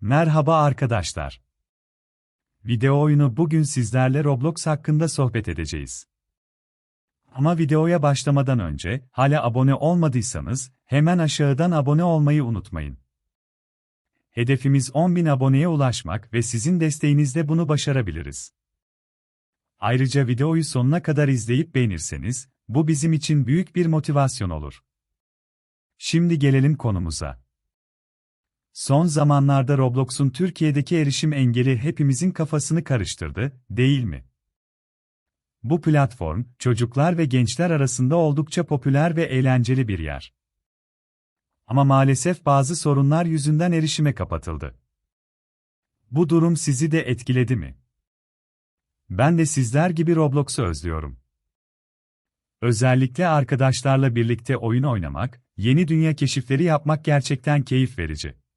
Merhaba arkadaşlar. Video oyunu bugün sizlerle Roblox hakkında sohbet edeceğiz. Ama videoya başlamadan önce, hala abone olmadıysanız, hemen aşağıdan abone olmayı unutmayın. Hedefimiz 10.000 aboneye ulaşmak ve sizin desteğinizle bunu başarabiliriz. Ayrıca videoyu sonuna kadar izleyip beğenirseniz, bu bizim için büyük bir motivasyon olur. Şimdi gelelim konumuza. Son zamanlarda Roblox'un Türkiye'deki erişim engeli hepimizin kafasını karıştırdı, değil mi? Bu platform, çocuklar ve gençler arasında oldukça popüler ve eğlenceli bir yer. Ama maalesef bazı sorunlar yüzünden erişime kapatıldı. Bu durum sizi de etkiledi mi? Ben de sizler gibi Roblox'u özlüyorum. Özellikle arkadaşlarla birlikte oyun oynamak, yeni dünya keşifleri yapmak gerçekten keyif verici.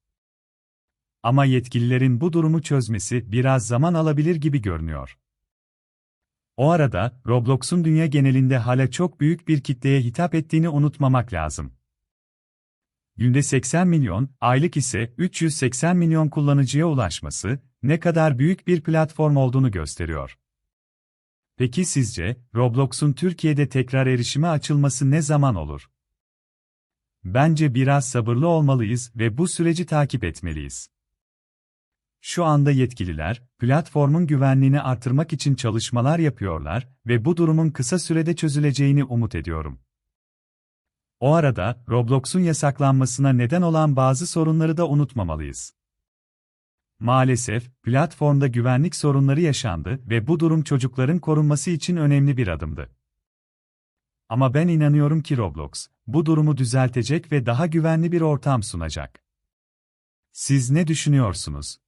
Ama yetkililerin bu durumu çözmesi biraz zaman alabilir gibi görünüyor. O arada, Roblox'un dünya genelinde hala çok büyük bir kitleye hitap ettiğini unutmamak lazım. Günde 80 milyon, aylık ise 380 milyon kullanıcıya ulaşması, ne kadar büyük bir platform olduğunu gösteriyor. Peki sizce, Roblox'un Türkiye'de tekrar erişime açılması ne zaman olur? Bence biraz sabırlı olmalıyız ve bu süreci takip etmeliyiz. Şu anda yetkililer, platformun güvenliğini artırmak için çalışmalar yapıyorlar ve bu durumun kısa sürede çözüleceğini umut ediyorum. O arada, Roblox'un yasaklanmasına neden olan bazı sorunları da unutmamalıyız. Maalesef, platformda güvenlik sorunları yaşandı ve bu durum çocukların korunması için önemli bir adımdı. Ama ben inanıyorum ki Roblox, bu durumu düzeltecek ve daha güvenli bir ortam sunacak. Siz ne düşünüyorsunuz?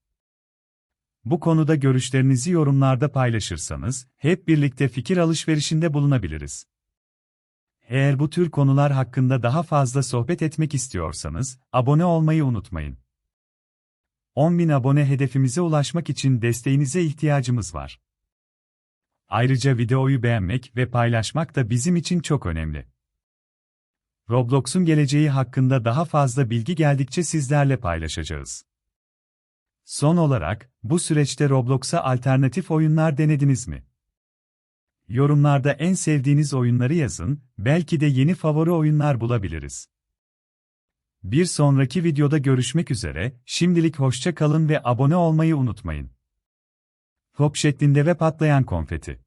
Bu konuda görüşlerinizi yorumlarda paylaşırsanız, hep birlikte fikir alışverişinde bulunabiliriz. Eğer bu tür konular hakkında daha fazla sohbet etmek istiyorsanız, abone olmayı unutmayın. 10.000 abone hedefimize ulaşmak için desteğinize ihtiyacımız var. Ayrıca videoyu beğenmek ve paylaşmak da bizim için çok önemli. Roblox'un geleceği hakkında daha fazla bilgi geldikçe sizlerle paylaşacağız. Son olarak, bu süreçte Roblox'a alternatif oyunlar denediniz mi? Yorumlarda en sevdiğiniz oyunları yazın, belki de yeni favori oyunlar bulabiliriz. Bir sonraki videoda görüşmek üzere, şimdilik hoşça kalın ve abone olmayı unutmayın. Top şeklinde ve patlayan konfeti.